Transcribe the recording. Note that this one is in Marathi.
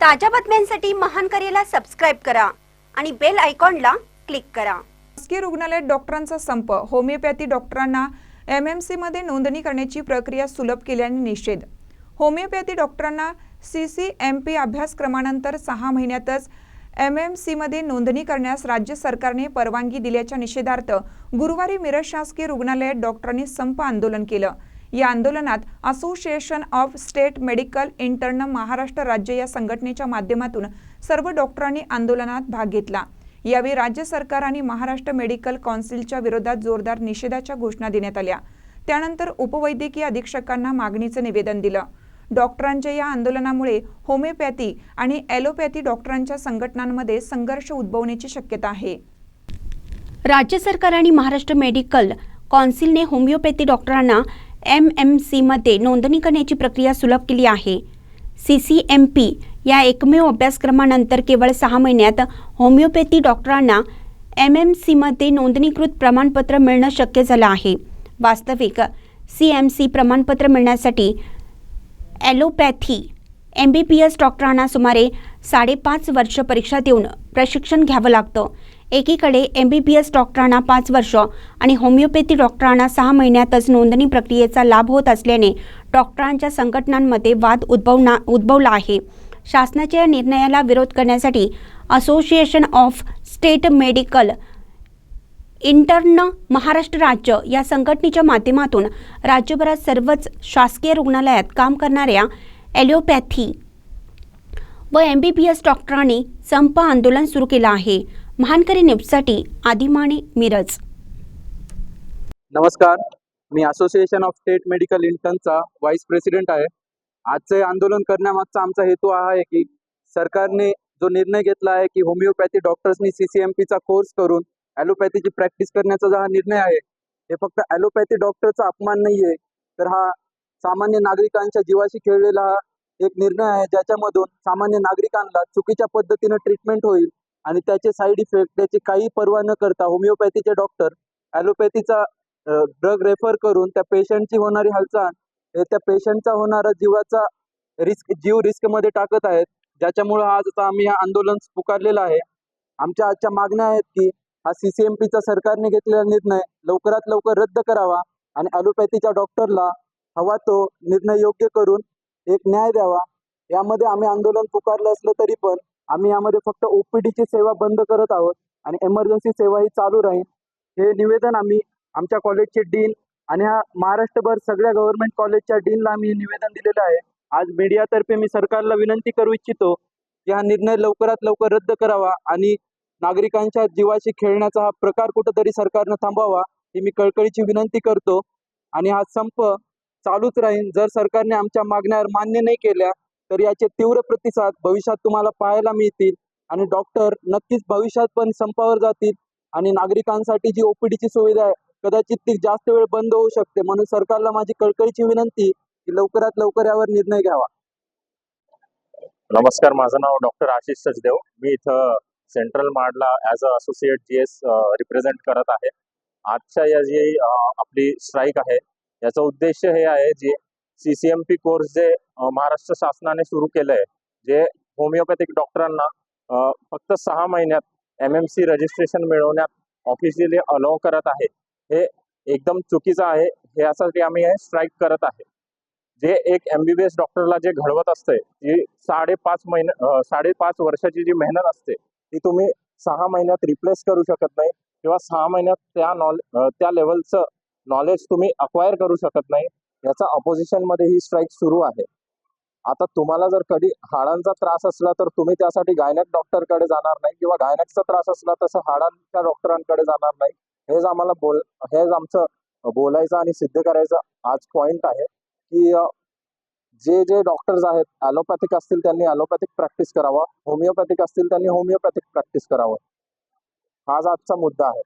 ताज्या बातम्यांसाठी महान करेला सबस्क्राईब करा आणि बेल आयकॉनला क्लिक करा. खासगी रुग्णालयात डॉक्टरांचा संप. होमिओपॅथी डॉक्टरांना एम एम सीमध्ये नोंदणी करण्याची प्रक्रिया सुलभ केल्याने निषेध. होमिओपॅथी डॉक्टरांना सी सी एम पी अभ्यासक्रमानंतर सहा महिन्यातच एम एम सीमध्ये नोंदणी करण्यास राज्य सरकारने परवानगी दिल्याच्या निषेधार्थ गुरुवारी मिरज शासकीय रुग्णालयात डॉक्टरांनी संप आंदोलन केलं. या आंदोलनात association of state medical intern Maharashtra राज्य या संघटनेच्या माध्यमातून सर्व डॉक्टरांनी आंदोलनात भाग घेतला. यावेळी राज्य सरकार आणि महाराष्ट्र मेडिकल कौन्सिलच्या विरोधात जोरदार निषेधाच्या घोषणा देण्यात आल्या. त्यानंतर उपवैद्यकीय अधीक्षकांना मागणीचं निवेदन दिलं. डॉक्टरांच्या या आंदोलनामुळे होमिओपॅथी आणि ॲलोपॅथी डॉक्टरांच्या संघटनांमध्ये संघर्ष उद्भवण्याची शक्यता आहे. राज्य सरकार आणि महाराष्ट्र मेडिकल कौन्सिलने होमिओपॅथी डॉक्टरांना एम एम सीमध्ये नोंदणी करण्याची प्रक्रिया सुलभ केली आहे. सी सी एम पी या एकमेव अभ्यासक्रमानंतर केवळ सहा महिन्यात होमिओपॅथी डॉक्टरांना एम एम सीमध्ये नोंदणीकृत प्रमाणपत्र मिळणं शक्य झालं आहे. वास्तविक सी एम सी प्रमाणपत्र मिळण्यासाठी allopathy M B P S डॉक्टरांना सुमारे साडेपाच वर्ष परीक्षा देऊन प्रशिक्षण घ्यावं लागतं. एकीकडे एम बी बी एस डॉक्टरांना पाच वर्ष आणि होमिओपॅथी डॉक्टरांना सहा महिन्यातच नोंदणी प्रक्रियेचा लाभ होत असल्याने डॉक्टरांच्या संघटनांमध्ये वाद उद्भवना उद्भवला आहे. शासनाच्या या निर्णयाला विरोध करण्यासाठी association of state medical intern Maharashtra राज्य या संघटनेच्या माध्यमातून राज्यभरात सर्वच शासकीय रुग्णालयात काम करणाऱ्या ॲलोपॅथी व एम बी बी एस डॉक्टरांनी संप आंदोलन सुरू केलं आहे. महानकरी न्यूजसाठी आदिमाणे मिरज. नमस्कार. मी असोसिएशन ऑफ स्टेट मेडिकल इंटर्नचा व्हाईस प्रेसिडेंट आहे. आजचे आंदोलन करण्यामागचा आमचा हेतू हा आहे की सरकारने जो निर्णय घेतला आहे की होमिओपॅथी डॉक्टर्सनी सी सी एम पीचा कोर्स करून ॲलोपॅथीची प्रॅक्टिस करण्याचा जो हा निर्णय आहे हे फक्त ॲलोपॅथी डॉक्टरचा अपमान नाही आहे तर हा सामान्य नागरिकांच्या जीवाशी खेळलेला हा एक निर्णय आहे ज्याच्यामधून सामान्य नागरिकांना चुकीच्या पद्धतीनं ट्रीटमेंट होईल आणि त्याचे साईड इफेक्ट त्याची काही पर्वा न करता होमिओपॅथीचे डॉक्टर ॲलोपॅथीचा ड्रग रेफर करून त्या पेशंटची होणारी हालचाल हे त्या पेशंटचा होणारा जीवाचा रिस्क जीव रिस्कमध्ये टाकत आहेत. ज्याच्यामुळं आज आता आम्ही हा आंदोलन पुकारलेलं आहे. आमच्या आजच्या मागण्या आहेत की हा सी सी एम पीचा सरकारने घेतलेला निर्णय लवकरात लवकर रद्द करावा आणि ॲलोपॅथीच्या डॉक्टरला हवा तो निर्णय योग्य करून एक न्याय द्यावा. यामध्ये आम्ही आंदोलन पुकारलं असलं तरी पण आम्ही यामध्ये फक्त ओपीडीची सेवा बंद करत आहोत आणि एमर्जन्सी सेवा ही चालू राहील. हे निवेदन आम्ही आमच्या कॉलेजचे डीन आणि हा महाराष्ट्रभर सगळ्या गव्हर्नमेंट कॉलेजच्या डीनला आम्ही निवेदन दिलेलं आहे. आज मीडियातर्फे मी सरकारला विनंती करू इच्छितो की हा निर्णय लवकरात लवकर रद्द करावा आणि नागरिकांच्या जीवाशी खेळण्याचा हा प्रकार कुठंतरी सरकारनं थांबवावा ही मी कळकळीची विनंती करतो. आणि हा संप चालूच राहील. जर सरकारने आमच्या मागण्या मान्य नाही केल्या तर याचे तीव्र प्रतिसाद भविष्यात तुम्हाला पाहायला मिळतील. आणि डॉक्टर नक्कीच भविष्यात पण संपावर जातील. आणि नागरिकांसाठी जी ओपीडीची सुविधा आहे कदाचित ती जास्त वेळ बंद होऊ शकते. म्हणून सरकारला माझी कळकळीची विनंती की लवकरात लवकर यावर निर्णय घ्यावा. नमस्कार माझं नाव डॉक्टर आशिष सचदेव. मी इथं central मार्डला as a associate G S represent करत आहे. आजच्या या जी आपली स्ट्राईक आहे याचा उद्देश हे आहे जे सी कोर्स जे महाराष्ट्र शासनाने सुरू केलं आहे जे होमिओपॅथिक डॉक्टरांना फक्त सहा महिन्यात एम एम सी रजिस्ट्रेशन मिळवण्यात ऑफिशियली अलाव करत आहे. हे एकदम चुकीचं आहे. हे यासाठी आम्ही हे स्ट्राईक करत आहे. जे एक एम बी बी एस डॉक्टरला जे घडवत असते जी साडेपाच महिने साडेपाच वर्षाची जी मेहनत असते ती तुम्ही सहा महिन्यात रिप्लेस करू शकत नाही किंवा सहा महिन्यात त्या नॉले त्या लेवलचं नॉलेज तुम्ही अक्वायर करू शकत नाही. याचा ऑपोजिशनमध्ये ही स्ट्राईक सुरू आहे. आता तुम्हाला जर कधी हाडांचा त्रास असला तर तुम्ही त्यासाठी गायनॅक डॉक्टरकडे जाणार नाही किंवा गायनॅकचा त्रास असला तसं हाडांच्या डॉक्टरांकडे जाणार नाही. हेच आम्हाला बोल हेच आमचं बोलायचं आणि सिद्ध करायचं आज पॉइंट आहे की जे जे डॉक्टर्स आहेत ॲलोपॅथिक असतील त्यांनी ॲलोपॅथिक प्रॅक्टिस करावा होमिओपॅथिक असतील त्यांनी होमिओपॅथिक प्रॅक्टिस करावं. हाच आजचा मुद्दा आहे.